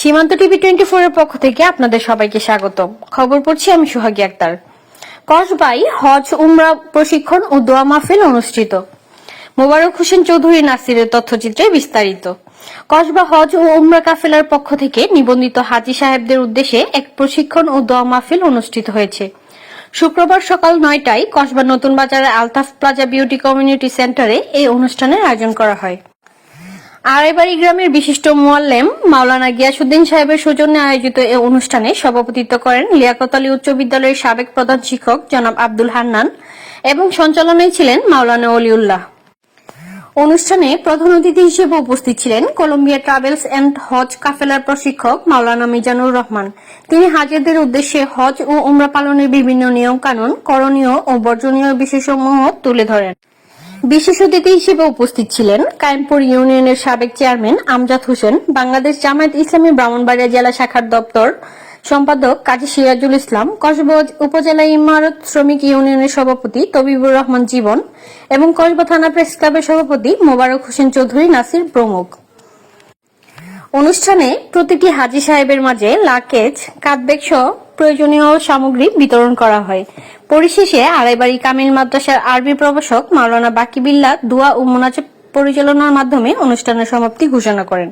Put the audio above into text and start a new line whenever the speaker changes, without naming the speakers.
সীমান্ত TV twenty এর পক্ষ থেকে আপনাদের সবাইকে স্বাগত খবর পড়ছি আমি সোহাগী আক্তার। কসবাই হজ, উমরা প্রশিক্ষণ ও দোয়া মাহফিল অনুষ্ঠিত। মোবারক হোসেন চৌধুরী নাসিরের তথ্যচিত্রে বিস্তারিত। কসবা হজ ও উমরা কাফেলার পক্ষ থেকে নিবন্ধিত হাজি সাহেবদের উদ্দেশ্যে এক প্রশিক্ষণ ও দোয়া মাহফিল অনুষ্ঠিত হয়েছে। শুক্রবার সকাল নয়টায় কসবা নতুন বাজারের আলতাফ প্লাজা বিউটি কমিউনিটি সেন্টারে এই অনুষ্ঠানের আয়োজন করা হয়। আড়াইবাড়ি গ্রামের বিশিষ্ট মোয়াল্লেম মাওলানা গিয়াসুদ্দিন সাহেবের সৌজন্যে আয়োজিত এ অনুষ্ঠানে সভাপতিত্ব করেন লিয়াকত আলী উচ্চ বিদ্যালয়ের সাবেক প্রধান শিক্ষক জনাব আব্দুল হান্নান এবং সঞ্চালনায় ছিলেন মাওলানা অলিউল্লাহ। অনুষ্ঠানে প্রধান অতিথি হিসেবে উপস্থিত ছিলেন কলম্বিয়া ট্রাভেলস অ্যান্ড হজ কাফেলার প্রশিক্ষক মাওলানা মিজানুর রহমান। তিনি হাজিরদের উদ্দেশ্যে হজ ও উমরা পালনের বিভিন্ন নিয়ম কানুন করণীয় ও বর্জনীয় বিষয়সমূহ তুলে ধরেন। বিশেষ অতিথি হিসেবে উপস্থিত ছিলেন কায়েমপুর ইউনিয়নের সাবেক চেয়ারম্যান আমজাদ হোসেন, বাংলাদেশ জামায়াত ইসলামী ব্রাহ্মণবাড়িয়া জেলা শাখার দপ্তর সম্পাদক কাজী সিরাজুল ইসলাম কসবা উপজেলা ইমারত শ্রমিক ইউনিয়নের সভাপতি তবিবুর রহমান জীবন এবং কসবা থানা প্রেস ক্লাবের সভাপতি মোবারক হোসেন চৌধুরী নাসির প্রমুখ। অনুষ্ঠানে প্রতিটি হাজি সাহেবের মাঝে লাকেজ কাতবেগ সহ প্রয়োজনীয় সামগ্রী বিতরণ করা হয়। পরিশেষে আড়াইবাড়ি কামিল মাদ্রাসার আরবি প্রভাষক মাওলানা বাকি বাকিবিল্লা দোয়া ও মোনাজাত পরিচালনার মাধ্যমে অনুষ্ঠানের সমাপ্তি ঘোষণা করেন।